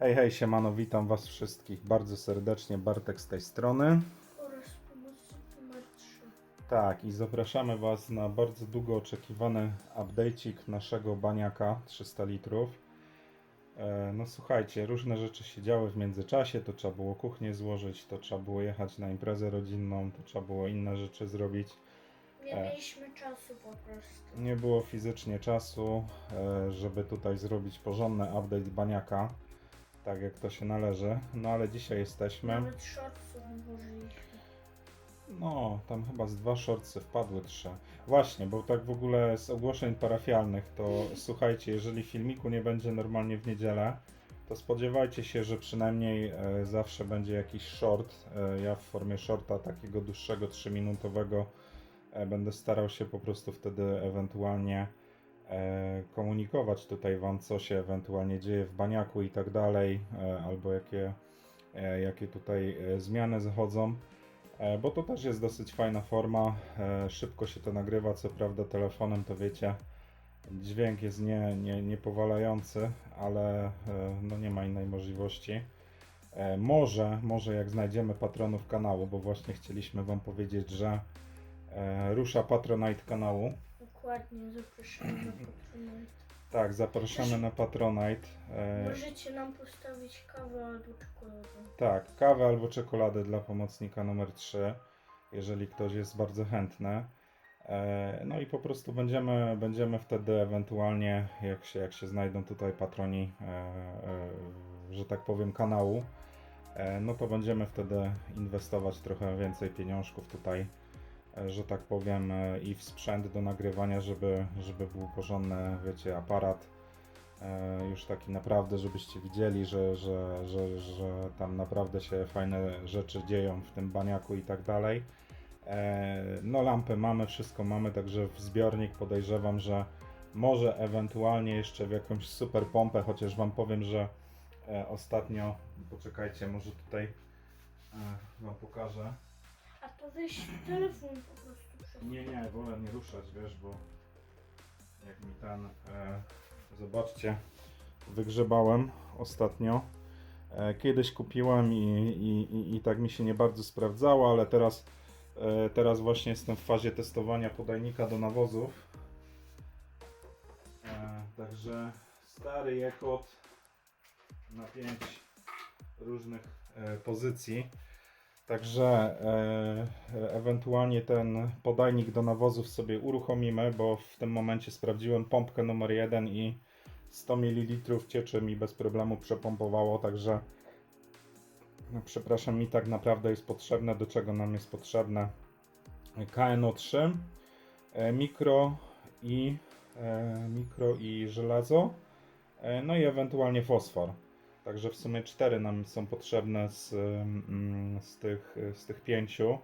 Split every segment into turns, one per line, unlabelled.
Hej, hej, siemano, witam was wszystkich bardzo serdecznie, Bartek z tej strony.
oraz numer 3.
Tak, i zapraszamy was na bardzo długo oczekiwany update'ik naszego baniaka 300 litrów. E, No słuchajcie, różne rzeczy się działy w międzyczasie, to trzeba było kuchnię złożyć, to trzeba było jechać na imprezę rodzinną, to trzeba było inne rzeczy zrobić.
Nie
E.
mieliśmy czasu po prostu.
Nie było fizycznie czasu, e, żeby tutaj zrobić porządny update baniaka, tak jak to się należy. No ale dzisiaj jesteśmy.
Nawet włożyliśmy.
No, tam chyba z dwa shortsy wpadły trzy. Właśnie, bo tak w ogóle z ogłoszeń parafialnych, to słuchajcie, jeżeli filmiku nie będzie normalnie w niedzielę, to spodziewajcie się, że przynajmniej e, zawsze będzie jakiś short. E, ja w formie shorta takiego dłuższego, 3-minutowego e, będę starał się po prostu wtedy ewentualnie komunikować tutaj Wam, co się ewentualnie dzieje w baniaku i tak dalej, e, albo jakie, e, jakie tutaj e, zmiany zachodzą. E, Bo to też jest dosyć fajna forma. e, Szybko się to nagrywa, co prawda telefonem to wiecie. Dźwięk jest nie, nie, niepowalający, ale e, no nie ma innej możliwości. E, Może, może jak znajdziemy patronów kanału, bo właśnie chcieliśmy Wam powiedzieć, że e, rusza Patronite kanału.
Dokładnie, zapraszamy na Patronite.
Tak, zapraszamy na Patronite. E,
Możecie nam postawić kawę albo czekoladę.
Tak, kawę albo czekoladę dla pomocnika numer 3, jeżeli ktoś jest bardzo chętny. E, No i po prostu będziemy, będziemy wtedy ewentualnie, jak się, jak się znajdą tutaj patroni, e, e, że tak powiem, kanału, e, no to będziemy wtedy inwestować trochę więcej pieniążków tutaj, że tak powiem, e, i w sprzęt do nagrywania, żeby, żeby był porządny, wiecie, aparat. E, już taki naprawdę, żebyście widzieli, że, że, że, że tam naprawdę się fajne rzeczy dzieją w tym baniaku i tak dalej. E, No lampy mamy, wszystko mamy, także w zbiornik podejrzewam, że może ewentualnie jeszcze w jakąś super pompę, chociaż Wam powiem, że ostatnio, poczekajcie, może tutaj Wam pokażę.
To weź telefon po prostu.
Nie, nie, wolę nie ruszać, wiesz, bo jak mi ten, e, zobaczcie, wygrzebałem ostatnio. E, kiedyś kupiłem i, i, i, i tak mi się nie bardzo sprawdzało, ale teraz, e, teraz właśnie jestem w fazie testowania podajnika do nawozów. E, także stary jekot na pięć różnych e, pozycji. Także e, e, ewentualnie ten podajnik do nawozów sobie uruchomimy, bo w tym momencie sprawdziłem pompkę numer 1 i 100 ml cieczy mi bez problemu przepompowało, także no, przepraszam, mi tak naprawdę jest potrzebne, do czego nam jest potrzebne KNO3, e, mikro i e, mikro i żelazo, e, no i ewentualnie fosfor. Także w sumie cztery nam są potrzebne z, mm, z, tych, z tych pięciu.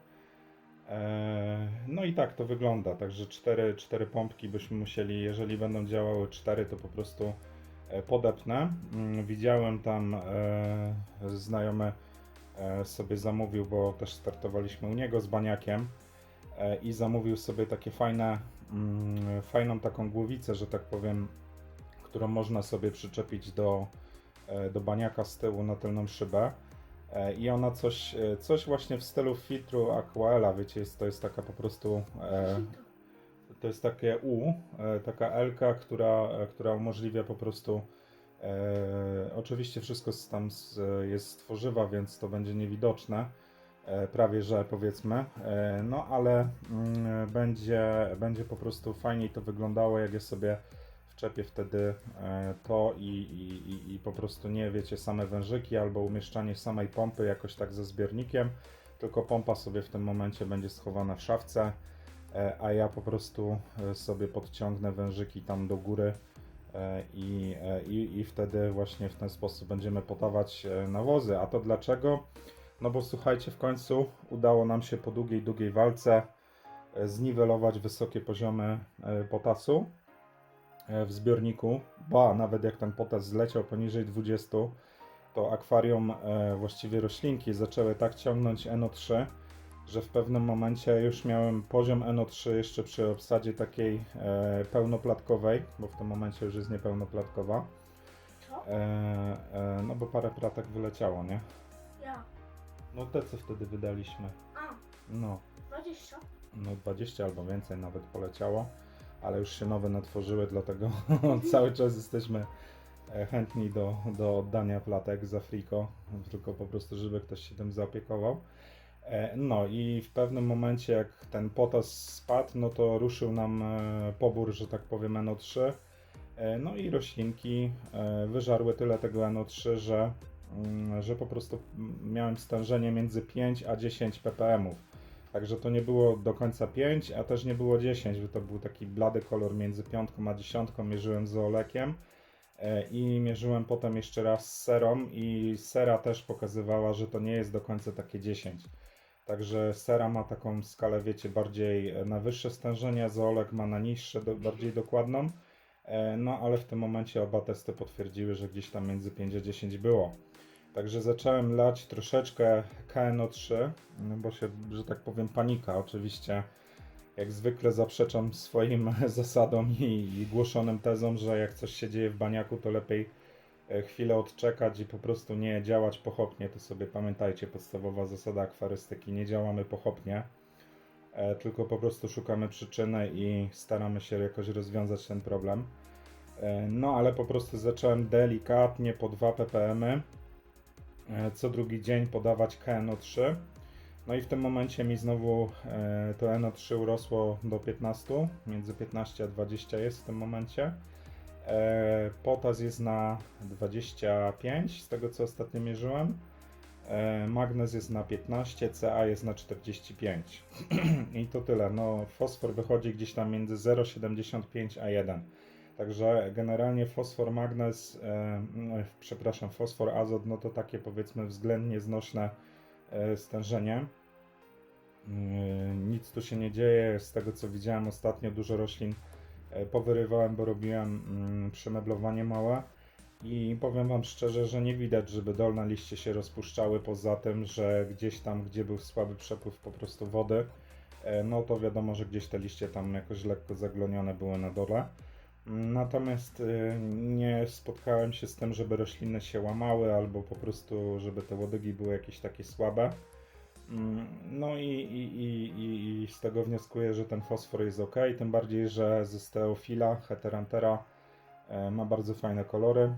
E, No i tak to wygląda. Także cztery, cztery pompki byśmy musieli, jeżeli będą działały cztery, to po prostu e, podepnę. Mm, Widziałem tam e, znajomy sobie zamówił, bo też startowaliśmy u niego z baniakiem i zamówił sobie takie fajne, mm, fajną taką głowicę, że tak powiem, którą można sobie przyczepić do, do baniaka z tyłu na tylną szybę. E, I ona coś, e, coś właśnie w stylu filtru Aquaela, wiecie, jest, to jest taka po prostu, e, to jest takie U, e, taka L, która, e, która umożliwia po prostu, e, oczywiście wszystko tam z, jest z tworzywa, więc to będzie niewidoczne, e, prawie że powiedzmy, e, no ale mm, będzie, będzie po prostu fajniej to wyglądało, jak je sobie wczepię wtedy e, to i, i, i, i po prostu nie wiecie same wężyki albo umieszczanie samej pompy jakoś tak ze zbiornikiem, tylko pompa sobie w tym momencie będzie schowana w szafce, e, a ja po prostu e, sobie podciągnę wężyki tam do góry i, i, i wtedy właśnie w ten sposób będziemy podawać nawozy. A to dlaczego? No bo słuchajcie, w końcu udało nam się po długiej, długiej walce zniwelować wysokie poziomy potasu w zbiorniku, ba, nawet jak ten potas zleciał poniżej 20, to akwarium, e, właściwie roślinki zaczęły tak ciągnąć NO3, że w pewnym momencie już miałem poziom NO3 jeszcze przy obsadzie takiej e, pełnoplatkowej, bo w tym momencie już jest niepełnoplatkowa. E, e, no bo parę pratek wyleciało, nie?
Ja.
No te co wtedy wydaliśmy.
A,
No,
20?
no 20 albo więcej nawet poleciało, ale już się nowe natworzyły, dlatego cały czas jesteśmy e, chętni do, do oddania platek za friko, tylko po prostu, żeby ktoś się tym zaopiekował. E, No i w pewnym momencie, jak ten potas spadł, no to ruszył nam e, pobór, że tak powiem, NO3. E, No i roślinki wyżarły tyle tego NO3, że, mm, że po prostu mm, miałem stężenie między 5 a 10 ppm. Także to nie było do końca 5, a też nie było 10, bo to był taki blady kolor między piątką a dziesiątką. Mierzyłem z olekiem e, i mierzyłem potem jeszcze raz z serą i sera też pokazywała, że to nie jest do końca takie 10. Także sera ma taką skalę, wiecie, bardziej e, na wyższe stężenia, zoolek ma na niższe, do, bardziej dokładną. E, No ale w tym momencie oba testy potwierdziły, że gdzieś tam między 5 a 10 było. Także zacząłem lać troszeczkę KNO3, no bo się, że tak powiem, panika. Oczywiście, jak zwykle zaprzeczam swoim zasadom i, i głoszonym tezom, że jak coś się dzieje w baniaku, to lepiej e, chwilę odczekać i po prostu nie działać pochopnie. To sobie pamiętajcie, podstawowa zasada akwarystyki: nie działamy pochopnie, e, tylko po prostu szukamy przyczyny i staramy się jakoś rozwiązać ten problem. E, No, ale po prostu zacząłem delikatnie po 2 ppm e, co drugi dzień podawać KNO3. No i w tym momencie mi znowu e, to NO3 urosło do 15, między 15 a 20 jest w tym momencie. E, potas jest na 25, z tego co ostatnio mierzyłem. E, magnez jest na 15, Ca jest na 45. I to tyle. No, fosfor wychodzi gdzieś tam między 0,75 a 1. Także generalnie fosfor, magnez, e, no, przepraszam, fosfor, azot, no to takie powiedzmy względnie znośne e, stężenie. E, nic tu się nie dzieje. Z tego co widziałem ostatnio, dużo roślin e, powyrywałem, bo robiłem mm, przemeblowanie małe. I powiem Wam szczerze, że nie widać, żeby dolne liście się rozpuszczały, poza tym, że gdzieś tam, gdzie był słaby przepływ po prostu wody, e, no to wiadomo, że gdzieś te liście tam jakoś lekko zaglonione były na dole. Natomiast y, nie spotkałem się z tym, żeby rośliny się łamały albo po prostu, żeby te łodygi były jakieś takie słabe. Mm, No i, i, i, i, z tego wnioskuję, że ten fosfor jest ok, tym bardziej, że ze steofila, heterantera e, ma bardzo fajne kolory.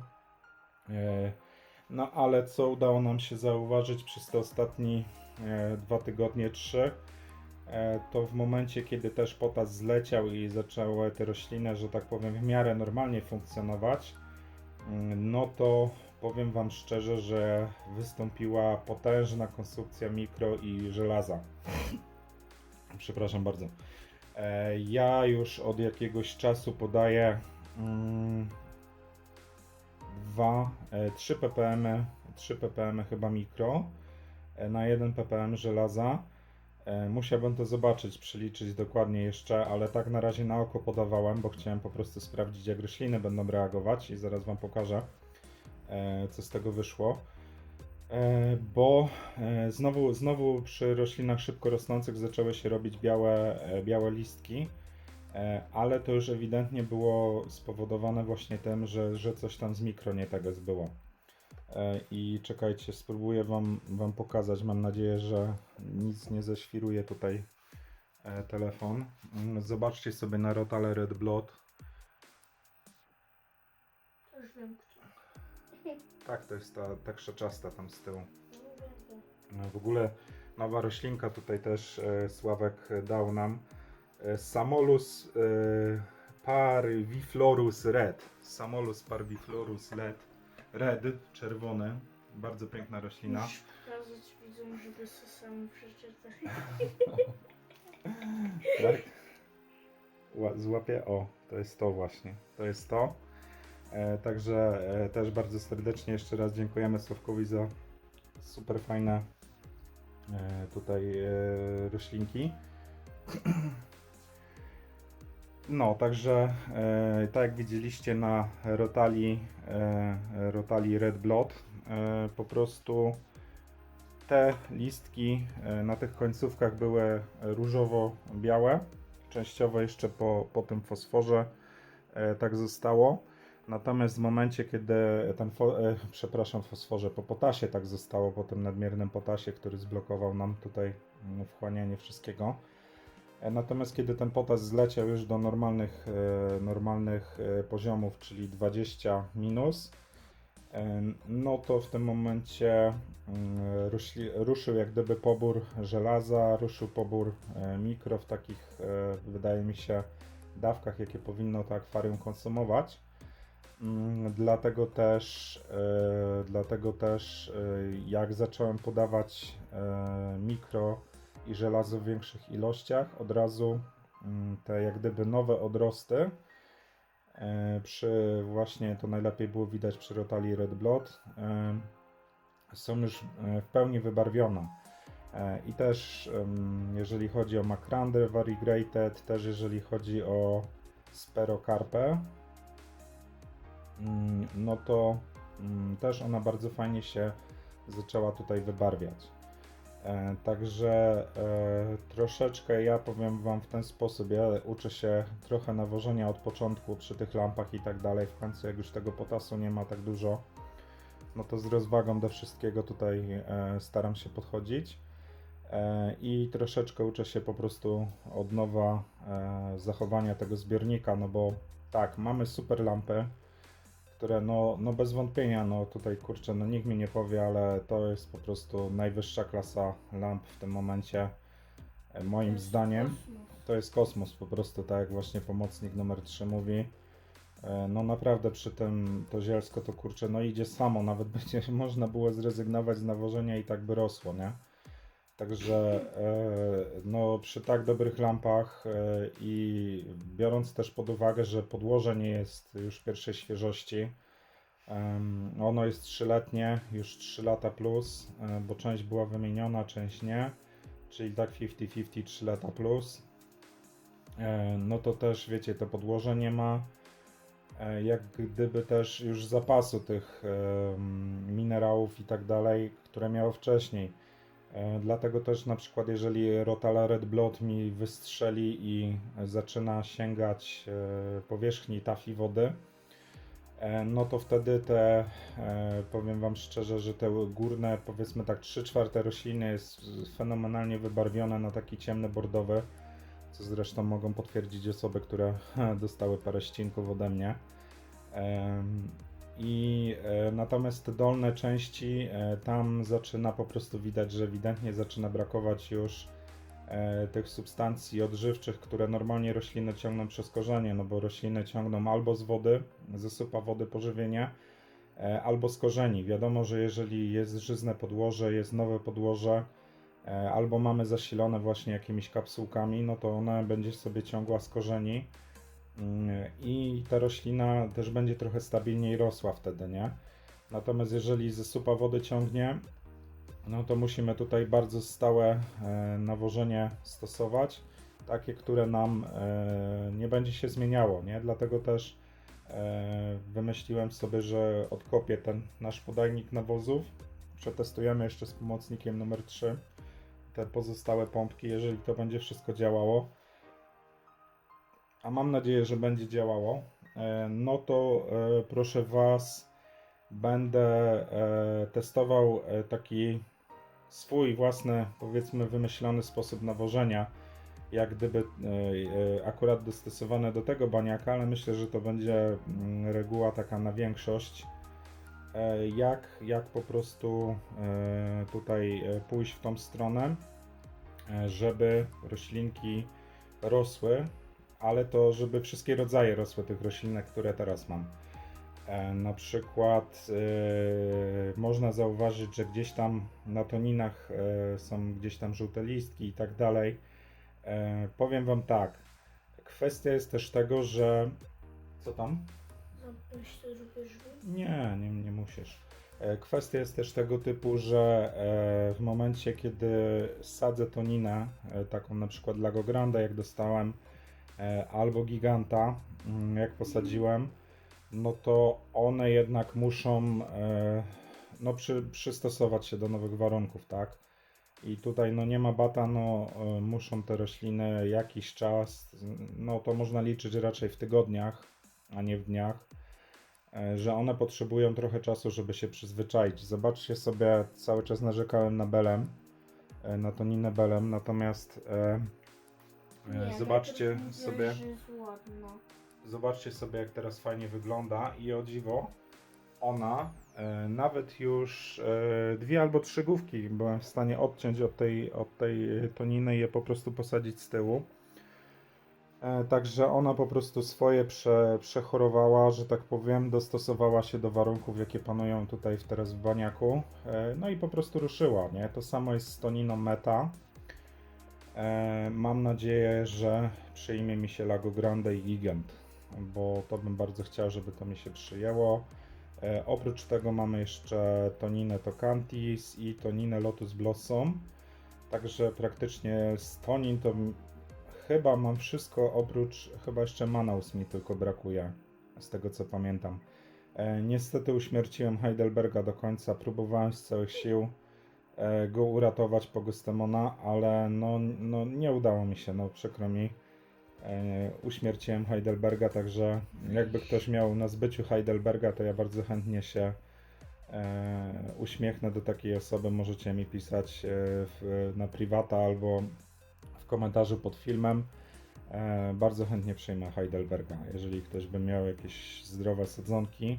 E, No ale co udało nam się zauważyć przez te ostatnie dwa tygodnie, trzy, to w momencie, kiedy też potas zleciał i zaczęły te rośliny, że tak powiem, w miarę normalnie funkcjonować, mm, no to powiem Wam szczerze, że wystąpiła potężna konstrukcja mikro i żelaza. Przepraszam bardzo. E, Ja już od jakiegoś czasu podaję mm, 2, 3 ppm, 3 ppm chyba mikro e, na 1 ppm żelaza. E, Musiałbym to zobaczyć, przeliczyć dokładnie jeszcze, ale tak na razie na oko podawałem, bo chciałem po prostu sprawdzić, jak rośliny będą reagować i zaraz Wam pokażę, e, co z tego wyszło. E, Bo znowu, znowu przy roślinach szybko rosnących zaczęły się robić białe, białe listki, ale to już ewidentnie było spowodowane właśnie tym, że, że coś tam z mikro nie tego było. E, I czekajcie, spróbuję wam, wam pokazać. Mam nadzieję, że nic nie zeświruje tutaj e, telefon. Mm, Zobaczcie sobie na Rotale Red Blood.
Już wiem kto.
Tak, to jest ta, ta krzaczasta tam z tyłu.
No.
No, w ogóle nowa roślinka tutaj też e, Sławek dał nam. Samolus parviflorus red. Samolus parviflorus red. Red, czerwony. Bardzo piękna roślina.
Musisz pokazać widzom, żeby sobie sami przeczytali.
Tak? Ła- Złapię. O, to jest to właśnie. To jest to. E, także e, też bardzo serdecznie jeszcze raz dziękujemy Sławkowi za super fajne e, tutaj e, roślinki. No, także e, tak jak widzieliście na Rotali, e, Rotali Red Blood, e, po prostu te listki e, na tych końcówkach były różowo-białe. Częściowo jeszcze po, po tym fosforze e, tak zostało. Natomiast w momencie, kiedy ten, fo- e, przepraszam, fosforze po potasie tak zostało, po tym nadmiernym potasie, który zblokował nam tutaj mm, wchłanianie wszystkiego. E, Natomiast kiedy ten potas zleciał już do normalnych, e, normalnych e, poziomów, czyli 20 minus, no to w tym momencie mm, ruszli, ruszył jak gdyby pobór żelaza, ruszył pobór mikro w takich, wydaje mi się, dawkach, jakie powinno to akwarium konsumować. Mm, Dlatego też, dlatego też jak zacząłem podawać mikro i żelazo w większych ilościach, od razu mm, te jak gdyby nowe odrosty e, przy właśnie to najlepiej było widać przy Rotali Red Blood e, są już e, w pełni wybarwione. I też jeżeli chodzi o Macrander Variegated, też jeżeli chodzi o Sperocarpę, mm, no to mm, też ona bardzo fajnie się zaczęła tutaj wybarwiać. E, Także e, troszeczkę ja powiem Wam w ten sposób, ja uczę się trochę nawożenia od początku przy tych lampach i tak dalej. W końcu jak już tego potasu nie ma tak dużo, no to z rozwagą do wszystkiego tutaj e, staram się podchodzić. I troszeczkę uczę się po prostu od nowa zachowania tego zbiornika, no bo tak, mamy super lampy, które no, no bez wątpienia, no tutaj kurczę, no nikt mi nie powie, ale to jest po prostu najwyższa klasa lamp w tym momencie, e, moim zdaniem.
Kosmos.
To jest kosmos po prostu, tak jak właśnie pomocnik numer 3 mówi. E, No naprawdę przy tym to zielsko to kurczę, no idzie samo, nawet będzie można było zrezygnować z nawożenia i tak by rosło, nie? Także e, no przy tak dobrych lampach e, i biorąc też pod uwagę, że podłoże nie jest już pierwszej świeżości, ono jest trzyletnie, już 3 lata plus, e, bo część była wymieniona, część nie, czyli tak 50-50 3 lata plus. No to też wiecie, to podłoże nie ma. Jak gdyby też już zapasu tych minerałów i tak dalej, które miało wcześniej. E, Dlatego też na przykład jeżeli Rotala Red Blood mi wystrzeli i zaczyna sięgać e, powierzchni tafli wody, e, no to wtedy te, powiem Wam szczerze, że te górne, powiedzmy tak 3 czwarte rośliny jest fenomenalnie wybarwione na taki ciemny bordowy, co zresztą mogą potwierdzić osoby, które dostały parę ścinków ode mnie. I e, natomiast te dolne części, e, tam zaczyna po prostu widać, że ewidentnie zaczyna brakować już e, tych substancji odżywczych, które normalnie rośliny ciągną przez korzenie, no bo rośliny ciągną albo z wody, ze supa wody pożywienie, albo z korzeni. Wiadomo, że jeżeli jest żyzne podłoże, jest nowe podłoże, e, albo mamy zasilone właśnie jakimiś kapsułkami, no to ona będzie sobie ciągła z korzeni. Mm, i ta roślina też będzie trochę stabilniej rosła wtedy, nie? Natomiast jeżeli ze supa wody ciągnie, no to musimy tutaj bardzo stałe e, nawożenie stosować, takie, które nam e, nie będzie się zmieniało, nie? Dlatego też e, wymyśliłem sobie, że odkopię ten nasz podajnik nawozów, przetestujemy jeszcze z pomocnikiem numer 3 te pozostałe pompki, jeżeli to będzie wszystko działało a mam nadzieję, że będzie działało, e, no to e, proszę Was, będę e, testował taki swój własny, powiedzmy, wymyślony sposób nawożenia, jak gdyby akurat dostosowany do tego baniaka, ale myślę, że to będzie mm, reguła taka na większość. Jak, jak po prostu tutaj pójść w tą stronę, żeby roślinki rosły, ale to żeby wszystkie rodzaje rosły tych roślinek, które teraz mam. E, na przykład e, można zauważyć, że gdzieś tam na toninach e, są gdzieś tam żółte listki i tak dalej. E, powiem Wam tak, kwestia jest też tego, że... Co tam?
Drzwi.
Nie, nie, nie musisz. Kwestia jest też tego typu, że w momencie, kiedy sadzę toninę, taką na przykład Lago Grande, jak dostałem, albo Giganta, mm, jak posadziłem, no to one jednak muszą e, no, przy, przystosować się do nowych warunków, tak? I tutaj no nie ma bata, no e, muszą te rośliny jakiś czas, no to można liczyć raczej w tygodniach, a nie w dniach e, że one potrzebują trochę czasu, żeby się przyzwyczaić. Zobaczcie sobie, cały czas narzekałem na Belem, e, na Toninę Belem, natomiast e, e,
Nie,
zobaczcie sobie, zobaczcie sobie jak teraz fajnie wygląda i o dziwo, ona e, nawet już e, dwie albo trzy główki byłem w stanie odciąć od tej, od tej Toniny i je po prostu posadzić z tyłu. E, Także ona po prostu swoje prze, przechorowała, że tak powiem, dostosowała się do warunków, jakie panują tutaj teraz w Baniaku. E, No i po prostu ruszyła, nie? To samo jest z Toniną Meta. E, Mam nadzieję, że przyjmie mi się Lago Grande i Gigant, bo to bym bardzo chciał, żeby to mi się przyjęło. E, Oprócz tego mamy jeszcze Toninę Tocantis i Toninę Lotus Blossom. Także praktycznie z Tonin to chyba mam wszystko oprócz, chyba jeszcze Manaus mi tylko brakuje, z tego co pamiętam. E, niestety uśmierciłem Heidelberga do końca, próbowałem z całych sił go uratować Pogostemona, ale no, no nie udało mi się, no przykro mi. E, uśmierciłem Heidelberga, także jakby ktoś miał na zbyciu Heidelberga, to ja bardzo chętnie się e, uśmiechnę do takiej osoby. Możecie mi pisać e, na privata albo w komentarzu pod filmem. E, bardzo chętnie przyjmę Heidelberga, jeżeli ktoś by miał jakieś zdrowe sadzonki.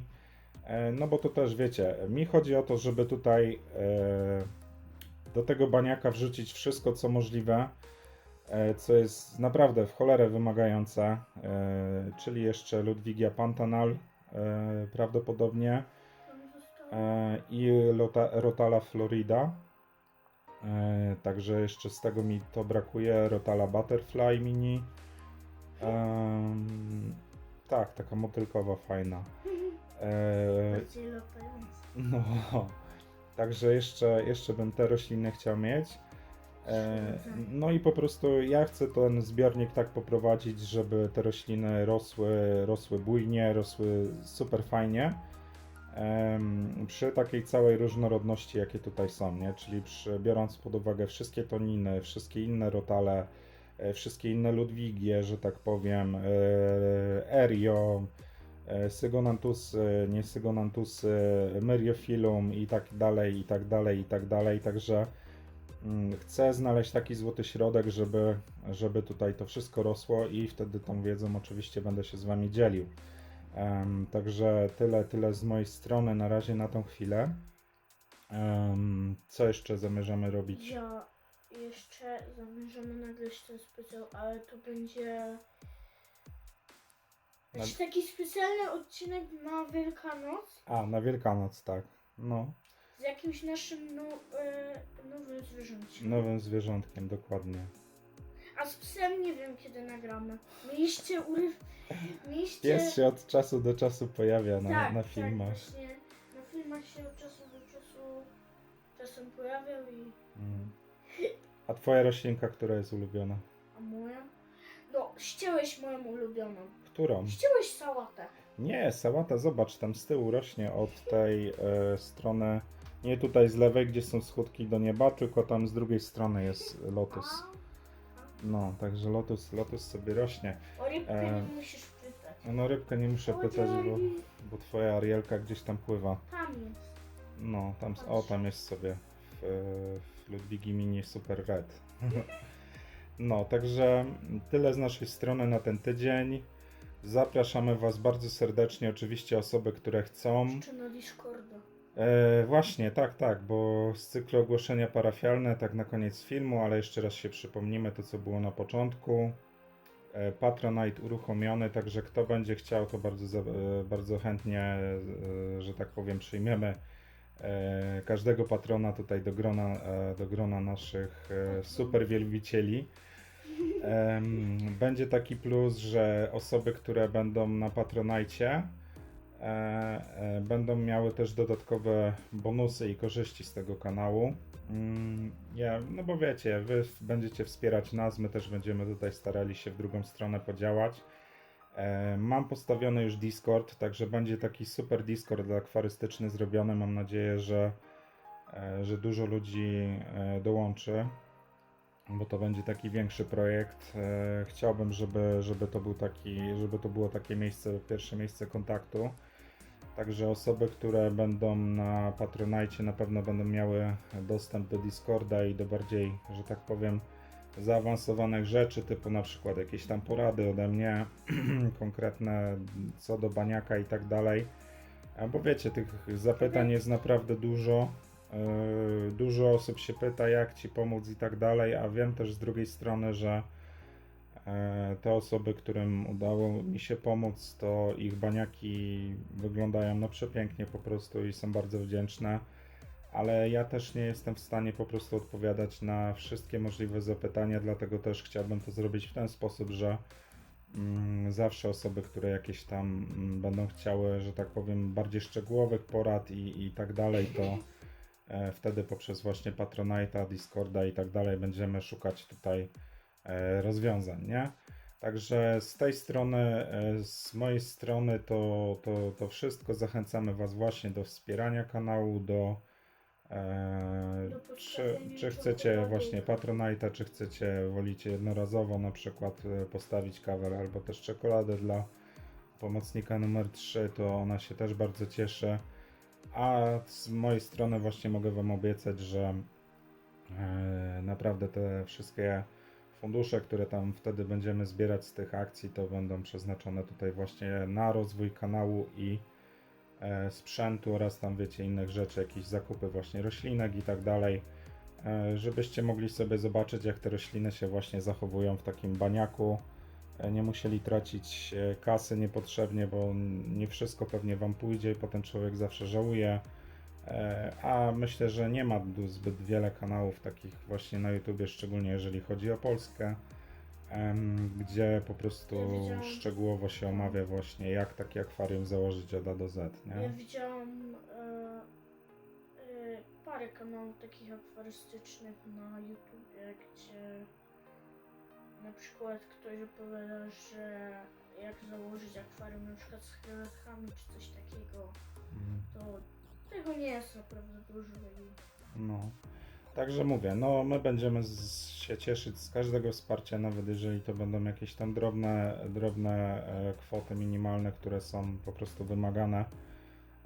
E, no bo to też wiecie, mi chodzi o to, żeby tutaj e, do tego baniaka wrzucić wszystko, co możliwe, e, co jest naprawdę w cholerę wymagające, e, czyli jeszcze Ludwigia Pantanal e, prawdopodobnie i Rotala Florida. Także jeszcze z tego mi to brakuje. Rotala Butterfly Mini. Tak, taka motylkowa, fajna. E, no, także jeszcze, jeszcze bym te rośliny chciał mieć. E, no i po prostu ja chcę ten zbiornik tak poprowadzić, żeby te rośliny rosły, rosły bujnie, rosły super fajnie. Przy takiej całej różnorodności, jakie tutaj są, nie? Czyli przy, biorąc pod uwagę wszystkie toniny, wszystkie inne rotale, e, wszystkie inne ludwigie, że tak powiem, e, erio, e, sygonantusy, nie sygonantusy, myriophyllum i tak dalej, i tak dalej, i tak dalej, także mm, chcę znaleźć taki złoty środek, żeby, żeby tutaj to wszystko rosło i wtedy tą wiedzą oczywiście będę się z Wami dzielił. Em, także tyle, tyle z mojej strony na razie na tą chwilę. Em, co jeszcze zamierzamy robić?
Ja jeszcze zamierzamy nagrać ten specjal, ale to będzie jakiś taki specjalny odcinek na Wielkanoc
A, na Wielkanoc, tak. No,
z jakimś naszym no, e, nowym zwierzęciem.
nowym zwierzątkiem, dokładnie.
A z psem nie wiem kiedy nagramy. Mieliście uryw... Mieliście...
Pies się od czasu do czasu pojawia na,
tak,
na
tak,
filmach.
właśnie na filmach się od czasu do czasu czasem pojawiał i...
Mm. A twoja roślinka, która jest ulubiona?
No, ścięłeś moją ulubioną.
Którą?
Ścięłeś sałatę.
Nie, sałata, zobacz, tam z tyłu rośnie od tej e, strony, nie tutaj z lewej, gdzie są schódki do nieba, tylko tam z drugiej strony jest lotus. No, także lotus, lotus sobie rośnie.
o rybkę
E,
nie musisz pytać.
No rybkę nie muszę pytać, bo, bo twoja Arielka gdzieś tam pływa.
Tam jest.
No, tam, o, tam jest sobie w, w Ludwigi Mini Super Red. No, także tyle z naszej strony na ten tydzień. Zapraszamy Was bardzo serdecznie, oczywiście osoby, które chcą.
Jeszcze na Discorda.
E, właśnie, tak, tak, bo z cyklu ogłoszenia parafialne, tak na koniec filmu, ale jeszcze raz się przypomnimy to, co było na początku. E, Patronite uruchomiony, także kto będzie chciał, to bardzo, e, bardzo chętnie, e, że tak powiem, przyjmiemy każdego patrona tutaj do grona, e, do grona naszych e, super wielbicieli. Będzie taki plus, że osoby, które będą na Patronajcie, e, e, będą miały też dodatkowe bonusy i korzyści z tego kanału. Mm, Ja, no bo wiecie, wy będziecie wspierać nas, my też będziemy tutaj starali się w drugą stronę podziałać. E, Mam postawiony już Discord, także będzie taki super Discord akwarystyczny zrobiony. Mam nadzieję, że, e, że dużo ludzi e, dołączy bo to będzie taki większy projekt. Chciałbym, żeby, żeby to był taki, żeby to było takie miejsce, pierwsze miejsce kontaktu. Także osoby, które będą na Patronite na pewno będą miały dostęp do Discorda i do bardziej, że tak powiem, zaawansowanych rzeczy, typu na przykład jakieś tam porady ode mnie, konkretne co do baniaka i tak dalej. Bo wiecie, tych zapytań jest naprawdę dużo. Yy, Dużo osób się pyta, jak ci pomóc i tak dalej, a wiem też z drugiej strony, że e, te osoby, którym udało mi się pomóc, to ich baniaki wyglądają no przepięknie po prostu i są bardzo wdzięczne. Ale ja też nie jestem w stanie po prostu odpowiadać na wszystkie możliwe zapytania, dlatego też chciałbym to zrobić w ten sposób, że mm, zawsze osoby, które jakieś tam mm, będą chciały, że tak powiem, bardziej szczegółowych porad i, i tak dalej, to e, wtedy poprzez właśnie Patronite'a, Discorda i tak dalej będziemy szukać tutaj e, rozwiązań, nie? Także z tej strony, e, z mojej strony to, to, to wszystko. Zachęcamy Was właśnie do wspierania kanału, do e, czy, czy chcecie właśnie Patronite'a, czy chcecie, wolicie jednorazowo na przykład e, postawić cover albo też czekoladę dla pomocnika numer 3, to ona się też bardzo cieszy. A z mojej strony właśnie mogę Wam obiecać, że e, naprawdę te wszystkie fundusze, które tam wtedy będziemy zbierać z tych akcji, to będą przeznaczone tutaj właśnie na rozwój kanału i sprzętu oraz tam wiecie innych rzeczy, jakieś zakupy właśnie roślinek i tak dalej, e, żebyście mogli sobie zobaczyć jak te rośliny się właśnie zachowują w takim baniaku. E, Nie musieli tracić e, kasy niepotrzebnie, bo nie wszystko pewnie Wam pójdzie i potem człowiek zawsze żałuje. E, A myślę, że nie ma zbyt wiele kanałów takich właśnie na YouTubie, szczególnie jeżeli chodzi o Polskę, gdzie po prostu
Ja
szczegółowo się omawia właśnie jak takie akwarium założyć od A do Z,
Ja
nie?
widziałam e, e, parę kanałów takich akwarystycznych na YouTubie, gdzie na przykład ktoś opowiada, że jak założyć akwarium na przykład z hydratkami czy coś takiego,
Mm.
to tego nie jest naprawdę dużo
No. Także mówię, no my będziemy z, się cieszyć z każdego wsparcia, nawet jeżeli to będą jakieś tam drobne, drobne e, kwoty minimalne, które są po prostu wymagane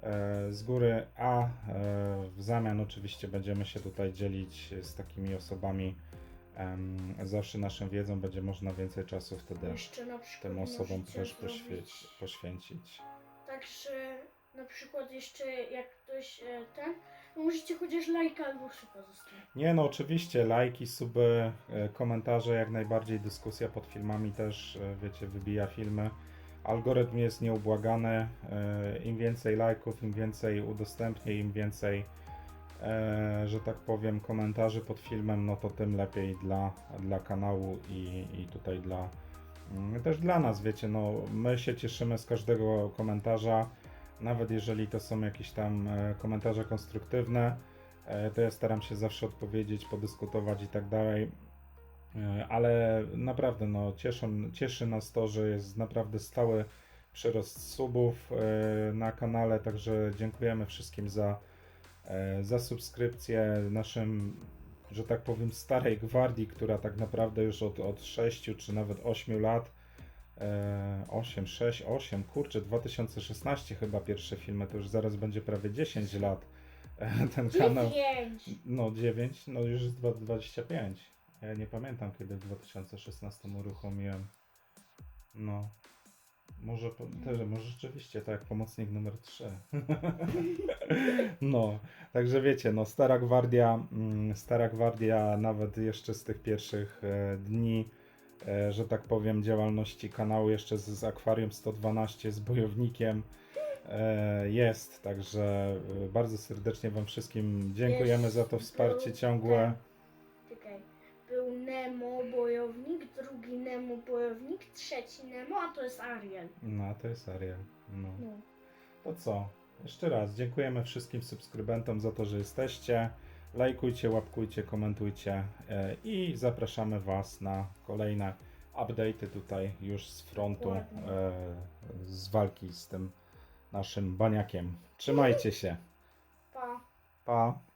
e, z góry, a e, w zamian oczywiście będziemy się tutaj dzielić z takimi osobami. zawsze naszą wiedzą będzie można więcej czasu wtedy tym osobom też poświęcić. poświęcić.
Także na przykład jeszcze jak ktoś e, ten, możecie chociaż lajka albo suba zostawić.
Nie no, oczywiście, lajki, suby, e, komentarze, jak najbardziej dyskusja pod filmami też, e, wiecie, wybija filmy. Algorytm jest nieubłagany. e, Im więcej lajków, im więcej udostępnień, im więcej, że tak powiem, komentarzy pod filmem, no to tym lepiej dla, dla kanału i, i tutaj dla mm, też dla nas, wiecie, no my się cieszymy z każdego komentarza, nawet jeżeli to są jakieś tam e, komentarze konstruktywne. E, to ja staram się zawsze odpowiedzieć, podyskutować i tak dalej. E, Ale naprawdę no, cieszą, cieszy nas to, że jest naprawdę stały przyrost subów na kanale, także dziękujemy wszystkim za, za subskrypcję naszym, że tak powiem, starej gwardii, która tak naprawdę już od, od 6 czy nawet 8 lat 8, 6, 8, kurczę, 2016 chyba pierwsze filmy, to już zaraz będzie prawie 10 lat e, ten kanał.
Dziewięć!
No 9, no już jest dwa- 25. Ja nie pamiętam kiedy w 2016 uruchomiłem. No. Może, też, może rzeczywiście tak, pomocnik numer 3. no, także wiecie, no Stara Gwardia, mm, Stara Gwardia nawet jeszcze z tych pierwszych e, dni, że tak powiem, działalności kanału, jeszcze z, z Akwarium 112, z Bojownikiem e, jest, także e, bardzo serdecznie Wam wszystkim dziękujemy za to
Jest,
wsparcie
był
ciągłe.
Czekaj. Był Nemo bojownik, drugi Nemo bojownik, trzeci Nemo, a to jest Ariel.
No, to jest Ariel. No.
No.
To co? Jeszcze raz dziękujemy wszystkim subskrybentom za to, że jesteście. Lajkujcie, łapkujcie, komentujcie e, i zapraszamy Was na kolejne update'y tutaj już z frontu e, z walki z tym naszym baniakiem. Trzymajcie się.
Pa.
Pa!